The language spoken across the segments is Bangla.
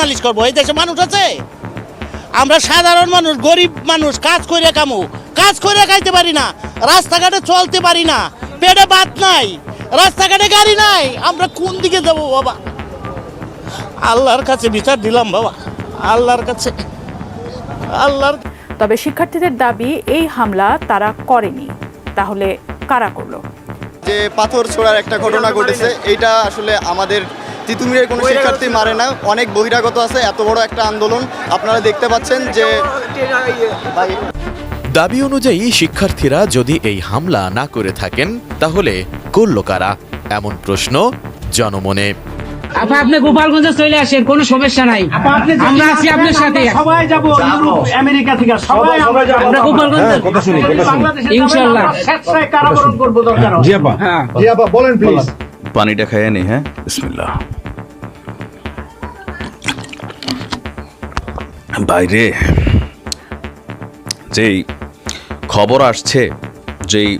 নালিশ করব, এই দেশে মানুষ আছে? আমরা সাধারণ মানুষ, গরিব মানুষ, কাজ করে কামু। কাজ করে খাইতে পারি না, রাস্তাঘাটে চলতে পারি না, পেটে ভাত নাই, রাস্তাঘাটে গাড়ি নাই, আমরা কোন দিকে যাব বাবা? আল্লাহর কাছে বিচার দিলাম বাবা, আল্লাহর কাছে, আল্লাহর তবে শিক্ষার্থীদের দাবি, এই হামলা তারা করেনি। তাহলে কারা করল? যে পাথর ছোড়ার একটা ঘটনা ঘটেছে এইটা আসলে আমাদের তিতুমিরের কোনো শিক্ষার্থী মারে না। অনেক বহিরাগত আছে এত বড় একটা আন্দোলন। আপনারা দেখতে পাচ্ছেন যে দাবি অনুযায়ী শিক্ষার্থীরা যদি এই হামলা না করে থাকেন তাহলে করল কারা এমন প্রশ্ন জনমনে। আপা আপনি গোপালগঞ্জে চলে আসেন কোনো সমস্যা নাই। আমরা আছি আপনার সাথে সবাই যাব আমেরিকা থেকে সবাই আমরা গোপালগঞ্জ। কথা শুনি ইনশাআল্লাহ স্বেচ্ছায় কারাবরণ করব দরকার জি আপা। হ্যাঁ। জি আপা বলেন প্লিজ পানিটা খাইয়ে নি হ্যাঁ? বিসমিল্লাহ। বাইরে যেই খবর আসছে যেই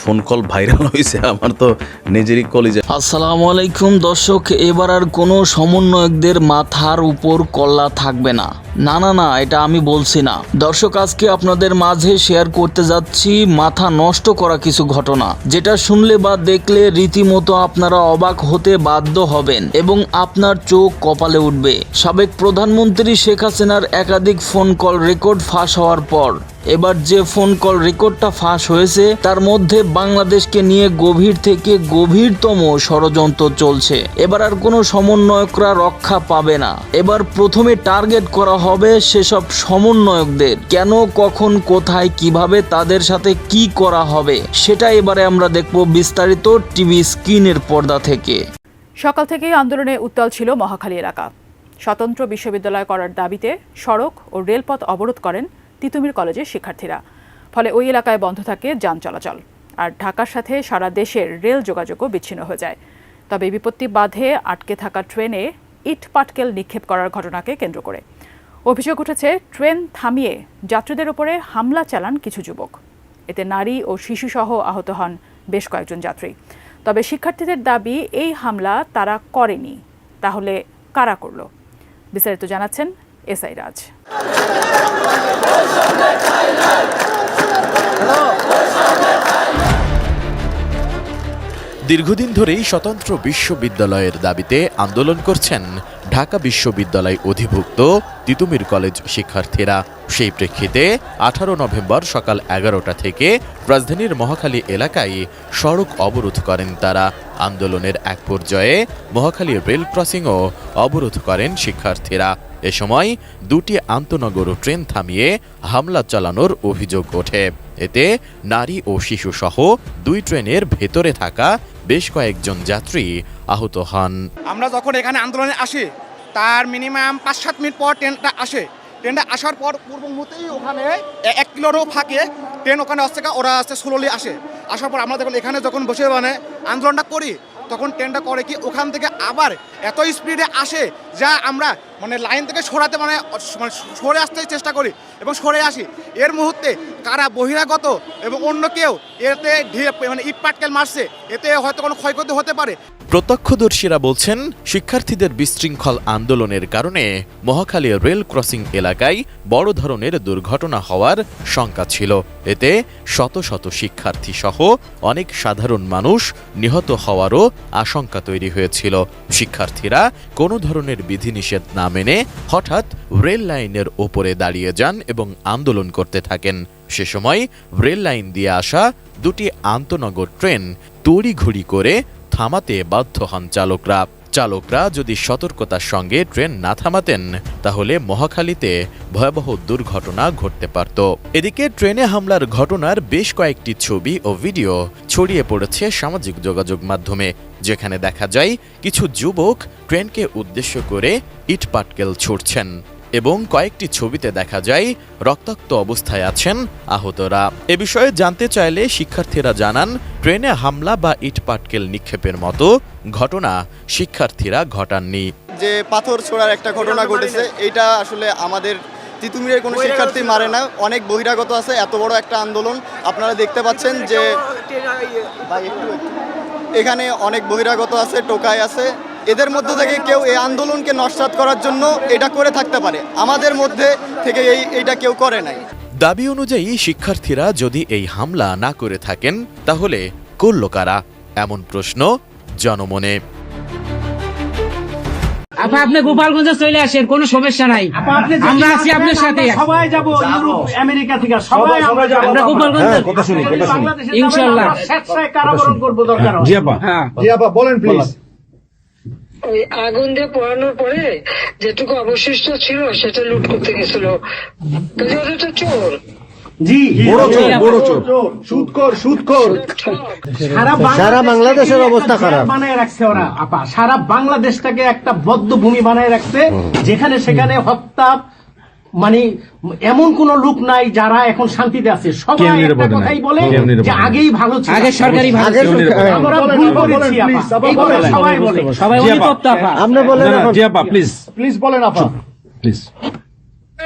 ফোন কল ভাইরাল হয়েছে আমার তো নিজেরই কলেজে। আসসালামু আলাইকুম দর্শক, এবার আর কোনো সমন্বয়কদের মাথার উপর কল্লা থাকবে না। না না না, এটা আমি বলছি না। দর্শক, আজকে আপনাদের মাঝে শেয়ার করতে যাচ্ছি মাথা নষ্ট করা কিছু ঘটনা। যেটা শুনলে বা দেখলে রীতিমতো আপনারা অবাক হতে বাধ্য হবেন এবং আপনার চোখ কপালে উঠবে। সাবেক প্রধানমন্ত্রী শেখ হাসিনার একাধিক ফোন কল রেকর্ড ফাঁস হওয়ার পর, এবার যে ফোন কল রেকর্ডটা ফাঁস হয়েছে, তার মধ্যে বাংলাদেশকে নিয়ে গভীর থেকে গভীরতম ষড়যন্ত্র চলছে। এবার আর কোনো সমন্বয়করা রক্ষা পাবে না। এবার প্রথমে টার্গেট করা হবে সেসব সমন্বয়কদের? কেন, কখন, কোথায়, কীভাবে, তাদের সাথে কি করা হবে? সেটা এবারে আমরা দেখব বিস্তারিত টিভি স্ক্রিনের পর্দা থেকে। সকাল থেকেই আন্দোলনে উত্তাল ছিল মহাখালী এলাকা। স্বতন্ত্র বিশ্ববিদ্যালয় করার দাবিতে সড়ক ও রেলপথ অবরোধ করেন তিতুমির কলেজের শিক্ষার্থীরা। ফলে ওই এলাকায় বন্ধ থাকে যান চলাচল। আর ঢাকার সাথে সারা দেশের রেল যোগাযোগও বিচ্ছিন্ন হয়ে যায়। তবে বিপত্তি বাধে আটকে থাকা ট্রেনে ইট পাটকেল নিক্ষেপ করার ঘটনাকে কেন্দ্র করে। অভিযোগ উঠেছে, ট্রেন থামিয়ে যাত্রীদের ওপরে হামলা চালান কিছু যুবক। এতে নারী ও শিশুসহ আহত হন বেশ কয়েকজন যাত্রী। তবে শিক্ষার্থীদের দাবি, এই হামলা তারা করেনি। তাহলে কারা করল? বিস্তারিত জানাচ্ছেন এসআই রাজ। দীর্ঘদিন ধরেই স্বতন্ত্র বিশ্ববিদ্যালয়ের দাবিতে আন্দোলন করছেন ঢাকা বিশ্ববিদ্যালয় অধিভুক্ত তিতুমির কলেজ শিক্ষার্থীরা। সেই প্রেক্ষিতে আঠারো নভেম্বর সকাল এগারোটা থেকে রাজধানীর মহাখালী এলাকায় সড়ক অবরোধ করেন তারা। আন্দোলনের এক পর্যায়ে মহাখালী রেল ক্রসিংও অবরোধ করেন শিক্ষার্থীরা। এ সময় দুটি আন্তনগর ট্রেন থামিয়ে হামলা চালানোর অভিযোগ ওঠে। এতে নারী ও শিশুসহ দুই ট্রেনের ভেতরে থাকা বেশ কয়েকজন যাত্রী আহত হন। আমরা যখন এখানে আন্দোলনে আসি, তার মিনিমাম পাঁচ সাত মিনিট পর ট্রেনটা আসে। ট্রেনটা আসার পর পূর্ব মুহূর্তেই ওখানে এক কিলোরও ফাঁকে ট্রেন ওখানে আসছে ওরা আসছে স্লোলি আসে। আসার পর আমরা যখন এখানে যখন বসে মানে আন্দোলনটা করি, তখন ট্রেনটা করে কি ওখান থেকে আবার এত স্পিডে আসে যা আমরা মানে লাইন থেকে সরাতে মানে মানে সরে আসতে চেষ্টা করি এবং সরে আসি। এর মুহূর্তে কারা বহিরাগত এবং অন্য কেউ এতে মানে ইট পাটকেল মারছে, এতে হয়তো কোনো ক্ষয়ক্ষতি হতে পারে। প্রত্যক্ষদর্শীরা বলছেন, শিক্ষার্থীদের বিশৃঙ্খল আন্দোলনের কারণে মহাখালী রেল ক্রসিং এলাকায় বড় ধরনের দুর্ঘটনা হওয়ার শঙ্কা ছিল। এতে শত শত শিক্ষার্থী সহ অনেক সাধারণ মানুষ নিহত হওয়ারও আশঙ্কা তৈরি হয়েছিল। শিক্ষার্থীরা কোনো ধরনের বিধিনিষেধ না মেনে হঠাৎ রেল লাইনের ওপরে দাঁড়িয়ে যান এবং আন্দোলন করতে থাকেন। সে সময় রেল লাইন দিয়ে আসা দুটি আন্তনগর ট্রেন তড়িঘড়ি করে থামাতে বাধ্য হন চালকরা। চালকরা যদি সতর্কতার সঙ্গে ট্রেন না থামাতেন, তাহলে মহাখালীতে ভয়াবহ দুর্ঘটনা ঘটতে পারত। এদিকে ট্রেনে হামলার ঘটনার বেশ কয়েকটি ছবি ও ভিডিও ছড়িয়ে পড়েছে সামাজিক যোগাযোগ মাধ্যমে। যেখানে দেখা যায় কিছু যুবক ট্রেনকে উদ্দেশ্য করে ইটপাটকেল ছুটছেন এবং কয়েকটি ছবিতে দেখা যায় রক্তাক্ত অবস্থায় আছেন আহতরা। এ বিষয়ে জানতে চাইলে শিক্ষার্থীরা জানান ট্রেনে হামলা বা ইটপাটকেল নিক্ষেপের মতো ঘটনা শিক্ষার্থীরা ঘটাননি। যে পাথর ছোড়ার একটা ঘটনা ঘটেছে এটা আসলে আমাদের তিতুমিরের কোনো শিক্ষার্থী মারে না। অনেক বহিরাগত আছে এত বড় একটা আন্দোলন। আপনারা দেখতে পাচ্ছেন যে ভাই, একটু- একটু। এখানে অনেক বহিরাগত আছে, টোকাই আছে। এদের মধ্যে থেকে কেউ এই আন্দোলনকে নস্বাত করার জন্য এটা করে থাকতে পারে। আমাদের মধ্যে থেকে এই এটা কেউ করে নাই। দাবি অনুযায়ী শিক্ষার্থীরা যদি এই হামলা না করে থাকেন, তাহলে করল কারা? এমন প্রশ্ন জনমনে। আপা আপনি গোপালগঞ্জে চলে আসেন কোনো সমস্যা নাই। আপা, আমরা আছি আপনার সাথে। সবাই যাব ইউরোপ আমেরিকা থেকে সবাই আমরা যাব। আমরা গোপালগঞ্জ। বাংলাদেশে ইনশাল্লাহ। আমরা স্বেচ্ছায় কারাবরণ করব দরকার হয়। হ্যাঁ। ওই আগুন দিয়ে পোড়ানোর পরে যেটুকু অবশিষ্ট ছিল সেটা লুট করতে গেছিল। চোর জি বড় চোর বড় চোর। সারা বাংলাদেশের অবস্থা খারাপ। বানায় রাখছে ওরা আপা। সারা বাংলাদেশটাকে একটা বদ্ধ ভূমি বানায় রাখছে যেখানে সেখানে হত্যা মানে এমন কোন লোক নাই যারা এখন শান্তিতে আছে। সবাই একটা কথাই বলে যে আগেই ভালো ছিল। আগে সরকারি ভালো ছিল। আমরা ভুল করেছি আপা। এই সবাই বলে। সবাই অধিতপ্ত আপা। না,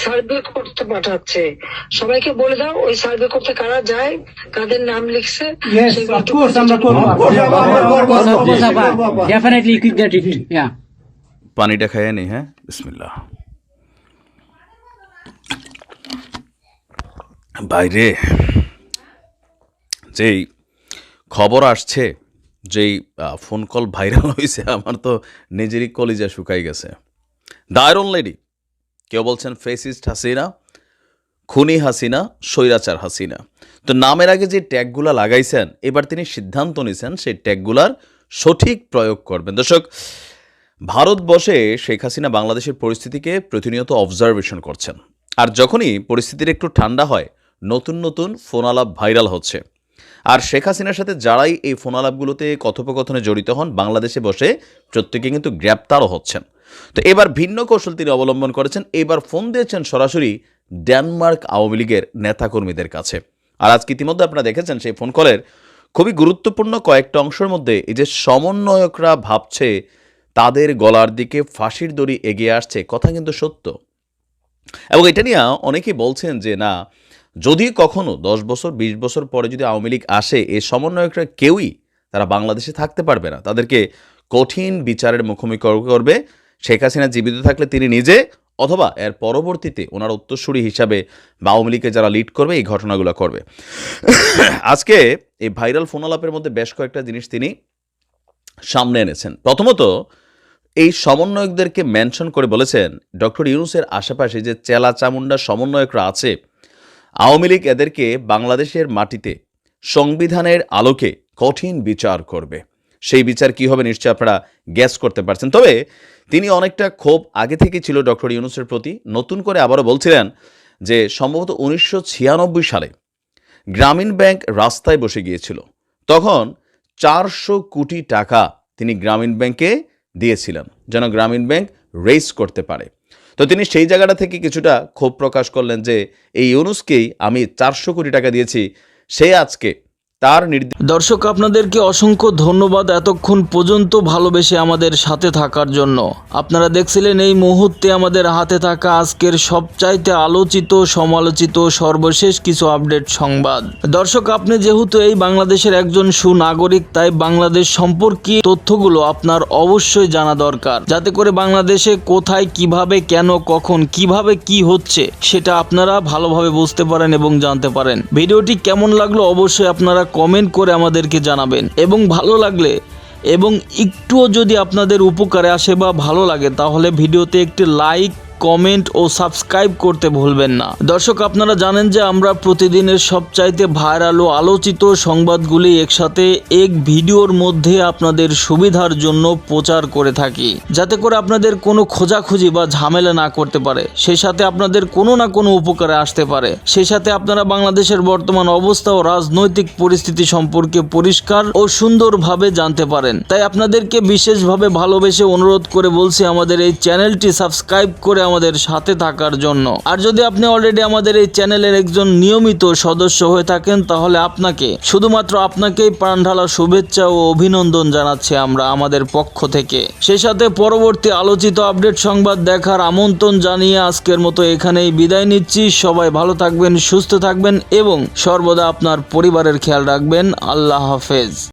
সার্ভে করতে পাঠাচ্ছে। সবাইকে বলে দাও ওই সার্ভে করতে কারা যায় কাদের নাম লিখছে. পানিটা খাইয়ে নি হ্যাঁ? বিসমিল্লাহ। বাইরে যেই খবর আসছে যেই আহ, ফোন কল ভাইরাল হয়েছে আমার তো নিজেরই কলিজা শুকাই গেছে। দায়রন লেডি কেউ বলছেন ফেসিস্ট হাসিনা, খুনি হাসিনা, স্বৈরাচার হাসিনা। তো নামের আগে যে ট্যাগগুলা লাগাইছেন, এবার তিনি সিদ্ধান্ত নিছেন সেই ট্যাগগুলার সঠিক প্রয়োগ করবেন। দর্শক, ভারতবর্ষে শেখ হাসিনা বাংলাদেশের পরিস্থিতিকে প্রতিনিয়ত অবজারভেশন করছেন। আর যখনই পরিস্থিতির একটু ঠান্ডা হয়, নতুন নতুন ফোন আলাপ ভাইরাল হচ্ছে। আর শেখ হাসিনার সাথে যারাই এই ফোন আলাপগুলোতে কথোপকথনে জড়িত হন, বাংলাদেশে বসে প্রত্যেকে কিন্তু গ্রেপ্তারও হচ্ছেন। তো এবার ভিন্ন কৌশল তিনি অবলম্বন করেছেন। এবার ফোন দিয়েছেন সরাসরি ডেনমার্ক আওয়ামী লীগের নেতাকর্মীদের কাছে। আর আজকে ইতিমধ্যে আপনারা দেখেছেন সেই ফোন কলের খুবই গুরুত্বপূর্ণ কয়েকটা অংশের মধ্যে এই যে সমন্বয়করা ভাবছে, তাদের গলার দিকে ফাঁসির দড়ি এগিয়ে আসছে, কথা কিন্তু সত্য। এবং এটা নিয়ে অনেকেই বলছেন যে, না, যদি কখনো দশ বছর, বিশ বছর পরে যদি আওয়ামী লীগ আসে এই সমন্বয়করা কেউই তারা বাংলাদেশে থাকতে পারবে না। তাদেরকে কঠিন বিচারের মুখোমুখি করবে শেখ হাসিনা জীবিত থাকলে তিনি নিজে অথবা এর পরবর্তীতে ওনার উত্তরসূরি হিসাবে আওয়ামী লীগকে যারা লিড করবে, এই ঘটনাগুলো করবে। আজকে এই ভাইরাল ফোন আলাপের মধ্যে বেশ কয়েকটা জিনিস তিনি সামনে এনেছেন। প্রথমত, এই সমন্বয়কদেরকে মেনশন করে বলেছেন, ডক্টর ইউনুসের আশেপাশে যে চেলা চামুন্ডা সমন্বয়করা আছে, আওয়ামী লীগ এদেরকে বাংলাদেশের মাটিতে সংবিধানের আলোকে কঠিন বিচার করবে। সেই বিচার কি হবে নিশ্চয়ই আপনারা গ্যাস করতে পারছেন। তবে তিনি অনেকটা ক্ষোভ আগে থেকে ছিল ডক্টর ইউনুসের প্রতি। নতুন করে আবারও বলছিলেন যে সম্ভবত উনিশশো ছিয়ানব্বই সালে গ্রামীণ ব্যাংক রাস্তায় বসে গিয়েছিল। তখন চারশো কোটি টাকা তিনি গ্রামীণ ব্যাংকে দিয়েছিলেন, যেন গ্রামীণ ব্যাংক রেস করতে পারে। তো তিনি সেই জায়গাটা থেকে কিছুটা ক্ষোভ প্রকাশ করলেন যে এই ইউনুসকেই আমি চারশো কোটি টাকা দিয়েছি, সে আজকে তার দর্শক, আপনাদেরকে অসংখ্য ধন্যবাদ এতক্ষণ পর্যন্ত ভালোবেসে আমাদের সাথে থাকার জন্য। আপনারা দেখছিলেন এই মুহূর্তে আমাদের হাতে থাকা আজকের সবচাইতে আলোচিত, সমালোচিত, সর্বশেষ কিছু আপডেট সংবাদ। দর্শক, আপনি যেহেতু এই বাংলাদেশের একজন সুনাগরিক, তাই বাংলাদেশ সম্পর্কে তথ্যগুলো আপনার অবশ্যই জানা দরকার। যাতে করে বাংলাদেশে কোথায়, কীভাবে, কেন, কখন, কীভাবে, কি হচ্ছে, সেটা আপনারা ভালোভাবে বুঝতে পারেন এবং জানতে পারেন। ভিডিওটি কেমন লাগল অবশ্যই আপনারা কমেন্ট করে আমাদেরকে জানাবেন। এবং ভালো লাগলে, এবং একটুও যদি আপনাদের উপকারে আসে বা ভালো লাগে, তাহলে ভিডিওতে একটি লাইক কমেন্ট ও সাবস্ক্রাইব করতে ভুলবেন না। দর্শক, আপনারা জানেন যে আমরা প্রতিদিনের সবচাইতে ভাইরাল ও আলোচিত সংবাদগুলি একসাথে এক ভিডিওর মধ্যে আপনাদের সুবিধার জন্য প্রচার করে থাকি। যাতে করে আপনাদের কোনো খোঁজাখুঁজি বা ঝামেলা না করতে পারে। সেই সাথে আপনাদের কোনো না কোনো উপকারে আসতে পারে। সেই সাথে আপনারা বাংলাদেশের বর্তমান অবস্থা ও রাজনৈতিক পরিস্থিতি সম্পর্কে পরিষ্কার ও সুন্দরভাবে জানতে পারেন। তাই আপনাদেরকে বিশেষভাবে ভালোবেসে অনুরোধ করে বলছি, আমাদের এই চ্যানেলটি সাবস্ক্রাইব করে আমাদের সাথে থাকার জন্য। আর যদি আপনি অলরেডি আমাদের এই চ্যানেলের একজন নিয়মিত সদস্য হয়ে থাকেন, তাহলে আপনাকে, শুধুমাত্র আপনাকেই প্রাণ ঢালা শুভেচ্ছা ও অভিনন্দন জানাচ্ছি আমরা আমাদের পক্ষ থেকে। সেই সাথে পরবর্তী আলোচিত আপডেট সংবাদ দেখার আমন্ত্রণ জানিয়ে আজকের মতো এখানেই বিদায় নিচ্ছি। সবাই ভালো থাকবেন, সুস্থ থাকবেন এবং সর্বদা আপনার পরিবারের খেয়াল রাখবেন। আল্লাহ হাফেজ।